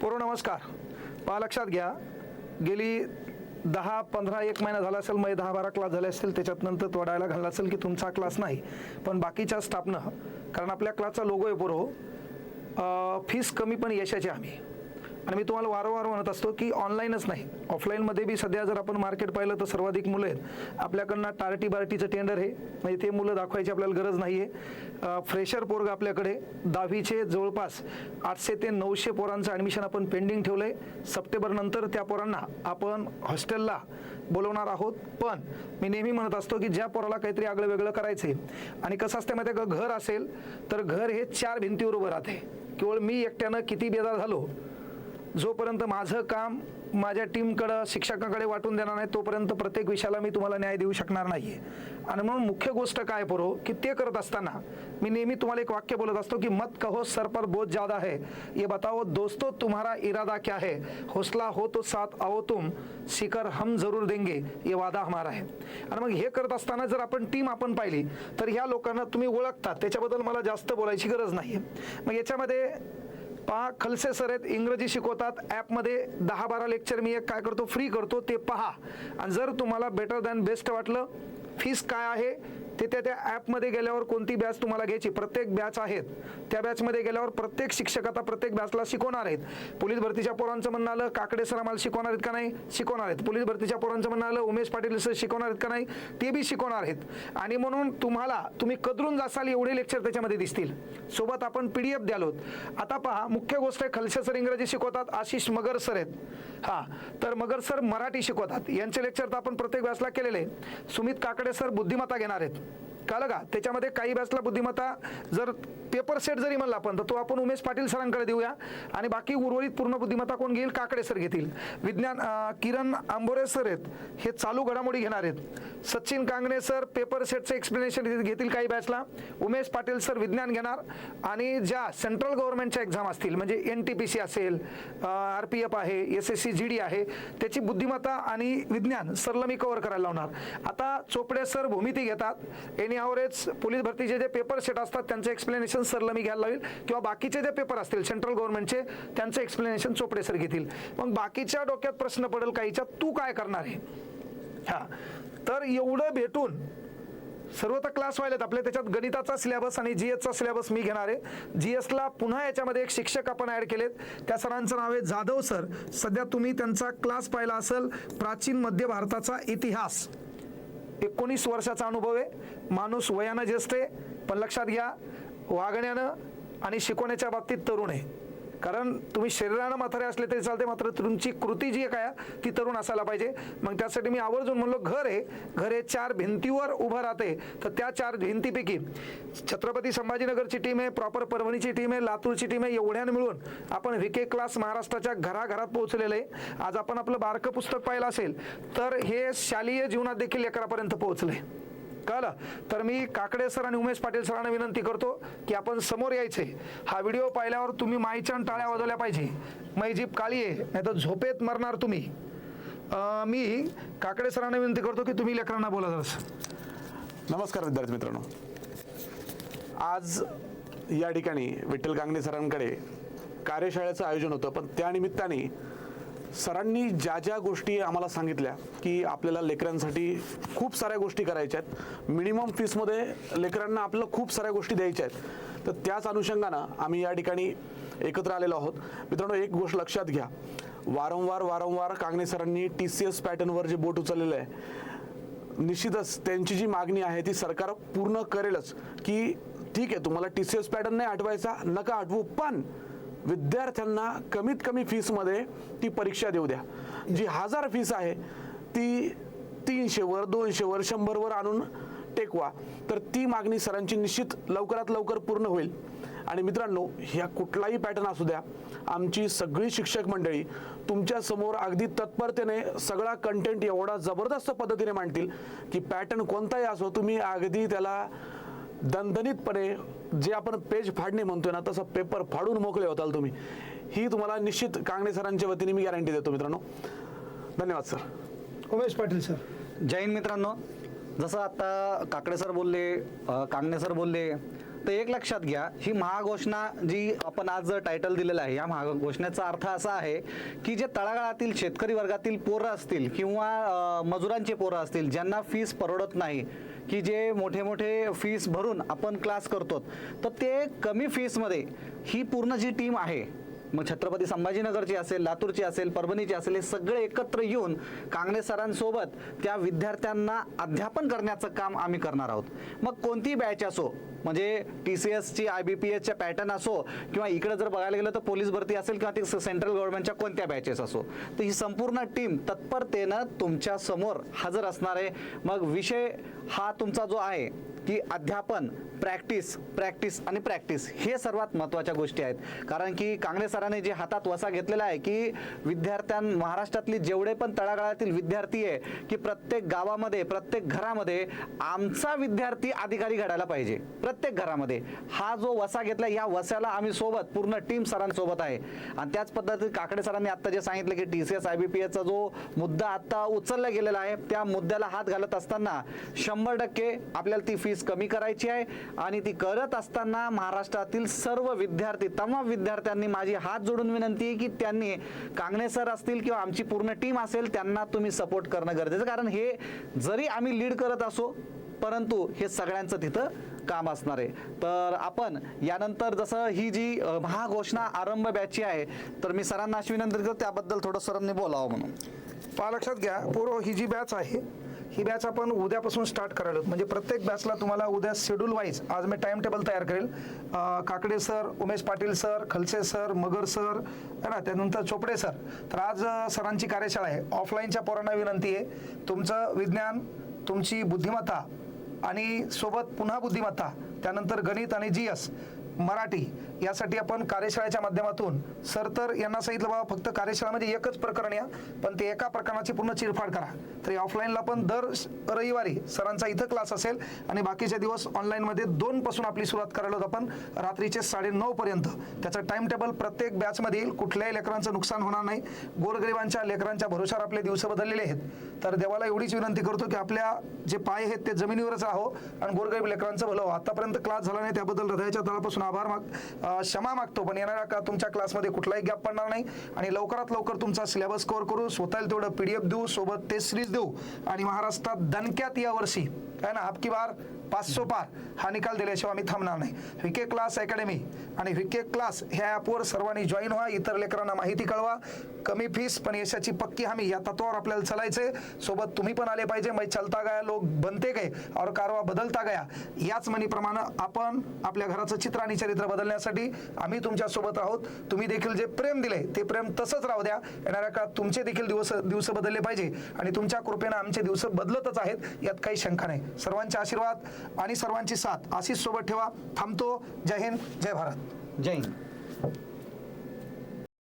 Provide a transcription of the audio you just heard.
पोरो नमस्कार. पहा लक्षात घ्या. गेली दहा पंधरा एक महिना झाला असेल मग दहा बारा क्लास झाले असतील त्याच्यात नंतर तोडायला घालला असेल की तुमचा क्लास नाही. पण बाकीच्या स्टाफनं कारण आपल्या क्लासचा लोगो आहे पोरो फीस कमी पण यशाची आम्ही. आणि मी तुम्हाला वारंवार म्हणत असतो की ऑनलाईनच नाही. ऑफलाईनमध्ये बी सध्या जर आपण मार्केट पाहिलं तर सर्वाधिक मुलं आहेत. आपल्याकडनं टार्टी बार्टीचं टेंडर आहे. म्हणजे ते मुलं दाखवायची आपल्याला गरज नाही आहे फ्रेशर पोरग आपल्याकडे. दहावीचे जवळपास आठशे ते नऊशे पोरांचं ॲडमिशन आपण पेंडिंग ठेवलं आहे सप्टेंबरनंतर त्या पोरांना आपण हॉस्टेलला बोलवणार आहोत. पण मी नेहमी म्हणत असतो की ज्या पोराला काहीतरी आगळं वेगळं करायचं आहे आणि कसं असतं माहिती आहे का? घर असेल तर घर हे चार भिंतीवर उभं राहते केवळ मी एकट्यानं किती बेजार झालो जोपर्यंत माझं काम माझ्या टीमकडं शिक्षकाकडे वाटून देणार नाही तोपर्यंत प्रत्येक विषयाला मी तुम्हाला न्याय देऊ शकणार नाही आहे आणि म्हणून मुख्य गोष्ट काय पुरो की ते करत असताना मी नेहमी तुम्हाला एक वाक्य बोलत असतो की मत कहो सर पर बोझ ज्यादा है. ये बताओ दोस्तों तुम्हारा इरादा क्या है? हौसला हो तो साथ आओ तुम शिखर हम जरूर देंगे ये वादा हमारा है. आणि मग हे करत असताना जर आपण टीम आपण पाहिली तर ह्या लोकांना तुम्ही ओळखता त्याच्याबद्दल मला जास्त बोलायची गरज नाही आहे मग याच्यामध्ये पहा खलसे सर आहेत इंग्रजी शिकवतात ॲपमध्ये दहा बारा लेक्चर मी एक काय करतो फ्री करतो ते पहा. आणि जर तुम्हाला बेटर दॅन बेस्ट वाटलं फीस काय आहे? ते त्या त्या ॲपमध्ये गेल्यावर कोणती बॅच तुम्हाला घ्यायची? प्रत्येक बॅच आहेत. त्या बॅचमध्ये गेल्यावर प्रत्येक शिक्षक आता प्रत्येक बॅचला शिकवणार आहेत. पोलीस भरतीच्या पोरांचं म्हणणं आलं काकडे सर आम्हाला शिकवणार आहेत का नाही? शिकवणार आहेत. पोलीस भरतीच्या पोरांचं म्हणणं आलं उमेश पाटील सर शिकवणार आहेत का नाही? ते बी शिकवणार आहेत. आणि म्हणून तुम्हाला तुम्ही कदरून जासाल एवढे लेक्चर त्याच्यामध्ये दिसतील. सोबत आपण पी डी एफ द्यालोत आता पहा मुख्य गोष्ट आहे खलसे सर इंग्रजी शिकवतात आशिष मगर सर आहेत. हां तर मगर सर मराठी शिकवतात. यांचे लेक्चर तर आपण प्रत्येक बॅचला केलेले. सुमित काकडे सर बुद्धिमत्ता घेणार आहेत कळलं का त्याच्यामध्ये काही बॅचला बुद्धिमत्ता जर पेपर सेट जरी म्हणला आपण तर तो आपण उमेश पाटील सरांकडे देऊया. आणि बाकी उर्वरित पूर्ण बुद्धिमत्ता कोण घेईल? काकडे सर घेतील. विज्ञान किरण आंबोरे सर आहेत. हे चालू घडामोडी घेणार आहेत. सचिन कांगणे सर पेपर सेटचं एक्सप्लेनेशन घेतील काही बॅचला उमेश पाटील सर विज्ञान घेणार. आणि ज्या सेंट्रल गव्हर्नमेंटच्या एक्झाम असतील म्हणजे एन टी पी सी असेल आर पी एफ आहे S S C G D आहे त्याची बुद्धिमत्ता आणि विज्ञान सरला मी कव्हर करायला लावणार. आता चोपडे सर भूमिती घेतात. एनी आवरेज पोलीस भरतीचे जे पेपर सेट असतात त्यांचं एक्सप्लेनेशन सरला मी घ्यायला लावेल किंवा बाकीचे जे पेपर असतील सेंट्रल गव्हर्नमेंटचे त्यांचं एक्सप्लेनेशन चोपडे सर घेतील. मग बाकीच्या डोक्यात प्रश्न पडेल काहीच्या तू काय करणार आहे? हा. तर एवढं भेटून सर्व तर क्लास व्हायलेत आपले त्याच्यात गणिताचा सिलेबस आणि जी एसचा सिलेबस मी घेणार आहे. जी एसला पुन्हा याच्यामध्ये एक शिक्षक आपण ॲड केलेत. त्या सरांचं नाव आहे जाधव सर सध्या तुम्ही त्यांचा क्लास पाहिला असेल प्राचीन मध्य भारताचा इतिहास. एकोणीस वर्षाचा अनुभव आहे. माणूस वयानं ज्येष्ठ असते पण लक्षात घ्या वागण्यानं आणि शिकवण्याच्या बाबतीत तरुण आहे. कारण तुम्ही शरीरानं म्हातारे असले तरी चालते मात्र तुमची कृती जी आहे काय ती तरुण असायला पाहिजे. मग त्यासाठी मी आवर्जून म्हणलो घर आहे. घर हे चार भिंतीवर उभं राहते तर त्या चार भिंतीपैकी छत्रपती संभाजीनगरची टीम आहे प्रॉपर परभणीची टीम आहे लातूरची टीम आहे एवढ्यानं मिळून आपण व्हीके क्लास महाराष्ट्राच्या घराघरात पोहोचलेलं आहे. आज आपण आपलं बारकं पुस्तक पाहिलं असेल तर हे शालेय जीवनात देखील लेकरापर्यंत आहे कळलं? तर मी काकडे सर आणि उमेश पाटील सरांना विनंती करतो की आपण समोर यायचे. हा व्हिडिओ पाहिल्यावर तुम्ही माईच्या टाळ्या वाजवल्या पाहिजे. माई जीप काळी आहे नाही तर झोपेत मरणार तुम्ही. मी काकडे सरांना विनंती करतो की तुम्ही लेकरांना बोला जरासं नमस्कार विद्यार्थी मित्रांनो. आज या ठिकाणी विठ्ठल कांगणे सरांकडे कार्यशाळेचं आयोजन होतं पण त्या निमित्ताने सरांनी ज्या ज्या गोष्टी आम्हाला सांगितल्या की आपल्याला लेकरांसाठी खूप साऱ्या गोष्टी करायच्या आहेत. मिनिमम फीसमध्ये लेकरांना आपल्याला खूप साऱ्या गोष्टी द्यायच्या आहेत. तर त्याच अनुषंगानं आम्ही या ठिकाणी एकत्र आलेलो आहोत. मित्रांनो एक गोष्ट लक्षात घ्या. वारंवार वारंवार कांगणे सरांनी टी सी एस पॅटर्नवर जे बोट उचललेलं आहे निश्चितच त्यांची जी मागणी आहे ती सरकार पूर्ण करेलच. की ठीक आहे तुम्हाला टी सी एस पॅटर्न नाही आठवायचा नका आठवू पण विद्यार्थ्यांना कमीत कमी फीसमध्ये ती परीक्षा देऊ द्या. जी हजार फीस आहे ती तीनशेवर दोनशेवर शंभरवर आणून टेकवा. तर ती मागणी सरांची निश्चित लवकरात लवकर पूर्ण होईल. आणि मित्रांनो ह्या कुठलाही पॅटर्न असू द्या आमची सगळी शिक्षक मंडळी तुमच्यासमोर अगदी तत्परतेने सगळा कंटेंट एवढा जबरदस्त पद्धतीने मांडतील की पॅटर्न कोणताही असो तुम्ही अगदी त्याला दणदणीतपणे जे आपण पेज फाडणे म्हणतोय ना तसं पेपर फाडून मोकळे होताल तुम्ही. ही तुम्हाला निश्चित कांगणे सरांच्या वतीने मी गॅरंटी देतो मित्रांनो. धन्यवाद सर उमेश पाटील सर जैन मित्रांनो. जसं आता काकडे सर बोलले कांगणे सर बोलले तर एक लक्षात घ्या ही महाघोषणा जी आपण आज टायटल दिलेलं आहे या महाघोषणेचा अर्थ असा आहे की जे तळागाळातील शेतकरी वर्गातील पोरं असतील किंवा मजुरांचे पोरं असतील ज्यांना फीस परवडत नाही की जे मोठे मोठे फीस भरून आपण क्लास करतो तर ते कमी फीसमध्ये ही पूर्ण जी टीम आहे मग छत्रपती संभाजीनगरची असेल लातूरची असेल परभणीची असेल हे सगळे एकत्र येऊन कांगणे सरांसोबत त्या विद्यार्थ्यांना अध्यापन करण्याचं काम आम्ही करणार आहोत. मग कोणतीही बॅच असो म्हणजे टी सी एसची आय बी पी एसच्या पॅटर्न असो किंवा इकडे जर बघायला गेलं तर पोलीस भरती असेल किंवा ती सेंट्रल गव्हर्नमेंटच्या कोणत्या बॅचेस असो. तर ही संपूर्ण टीम तत्परतेनं तुमच्यासमोर हजर असणार आहे. मग विषय हा तुमचा जो आहे की अध्यापन प्रॅक्टिस प्रॅक्टिस आणि प्रॅक्टिस हे सर्वात महत्त्वाच्या गोष्टी आहेत. कारण की कांगणे सरांनी जे हातात वसा घेतलेला आहे की विद्यार्थ्यां महाराष्ट्रातली जेवढे पण तळागाळातील विद्यार्थी आहे की प्रत्येक गावामध्ये प्रत्येक घरामध्ये आमचा विद्यार्थी अधिकारी घडायला पाहिजे. प्रत्येक घरामध्ये हा जो वसा घेतला या वसाला आम्ही सोबत पूर्ण टीम सरांसोबत आहे. आणि त्याच पद्धतीत काकडे सरांनी आत्ता जे सांगितलं की T C S I B P एसचा जो मुद्दा आत्ता उचलला गेलेला आहे त्या मुद्द्याला हात घालत असताना शंभर टक्के आपल्याला ती फीस कमी करायची आहे. आणि ती करत असताना महाराष्ट्रातील सर्व विद्यार्थी तमाम विद्यार्थ्यांनी माझी हात जोडून विनंती आहे की त्यांनी कांगणे सर असतील किंवा आमची पूर्ण टीम असेल त्यांना तुम्ही सपोर्ट करणं गरजेचं कारण हे जरी आम्ही लीड करत असो परंतु हे सगळ्यांचं तिथं काम असणार आहे. तर आपण यानंतर जसं ही जी महाघोषणा आरंभ बॅचची आहे तर मी सरांना अशी विनंती करतो त्याबद्दल थोडं सरांनी बोलावं म्हणून. पहा लक्षात घ्या पूर्व ही जी बॅच आहे ही बॅच आपण उद्यापासून स्टार्ट करायला म्हणजे प्रत्येक बॅचला तुम्हाला उद्या शेड्यूल वाईज आज मी टाइम टेबल तयार करेल. Kakade sir Umesh Patil sir Khalse sir Magar sir है ना त्यानंतर चोपडे सर. तर आज सरांची कार्यशाळा आहे. ऑफलाईनच्या पोरांना विनंती आहे तुमचं विज्ञान तुमची बुद्धिमत्ता आणि सोबत पुन्हा बुद्धिमत्ता त्यानंतर गणित आणि जी एस मराठी. यासाठी आपण कार्यशाळेच्या माध्यमातून सर तर यांना सांगितलं बाबा फक्त कार्यशाळेमध्ये म्हणजे एकच प्रकरण या पण ते एका प्रकरणाची पूर्ण चिरफाड करा. तर ऑफलाईनला पण दर रविवारी सरांचा इथं क्लास असेल आणि बाकीचे दिवस ऑनलाईनमध्ये दोन पासून आपली सुरुवात करायला होत आपण रात्रीचे साडेनऊ पर्यंत. त्याचं टाइम टेबल प्रत्येक बॅचमध्ये येईल. कुठल्याही लेकरांचं नुकसान होणार नाही. गोरगरिबांच्या लेकरांच्या भरोशावर आपले दिवस बदललेले आहेत. तर देवाला एवढीच विनंती करतो की आपल्या जे पाय आहेत ते जमिनीवरच आहो आणि गोरगरीब लेकरांचं भलं आतापर्यंत क्लास झाला नाही त्याबद्दल हृदयाच्या तळापासून आभार माग क्षमा मागतो पण येणाऱ्या का तुमच्या क्लासमध्ये कुठलाही गॅप पडणार नाही आणि लवकरात लवकर तुमचा सिलेबस कव्हर करू स्वतःला तेवढं पीडीएफ देऊ सोबत ते सिरीज देऊ आणि महाराष्ट्रात दणक्यात यावर्षी आहे ना आपकी बार पाचशो पार हा निकाल दिल्याशिवाय आम्ही थांबणार नाही. विके क्लास अकॅडमी आणि विके क्लास ह्या ॲपवर सर्वांनी जॉईन व्हा. इतर लेकरांना माहिती कळवा. कमी फीस पण यशाची पक्की हमी या तत्वावर आपल्याला चलायचे सोबत तुम्ही पण आले पाहिजे. मग चलता गया लोक बनते गए और कारवा बदलता गया. याच म्हणीप्रमाणे आपण आपल्या घराचं चित्र आणि चरित्र बदलण्यासाठी आम्ही तुमच्यासोबत आहोत. तुम्ही देखील जे प्रेम दिले ते प्रेम तसंच राहू द्या. येणाऱ्या काळात तुमचे देखील दिवस दिवस बदलले पाहिजे. आणि तुमच्या कृपेनं आमचे दिवस बदलतच आहेत. यात काही शंका नाही. सर्वांचे आशीर्वाद. आणि सर्वांची साथ. आशीष सोबत ठेवा. थांबतो. जय हिंद. जय भारत. जय हिंद.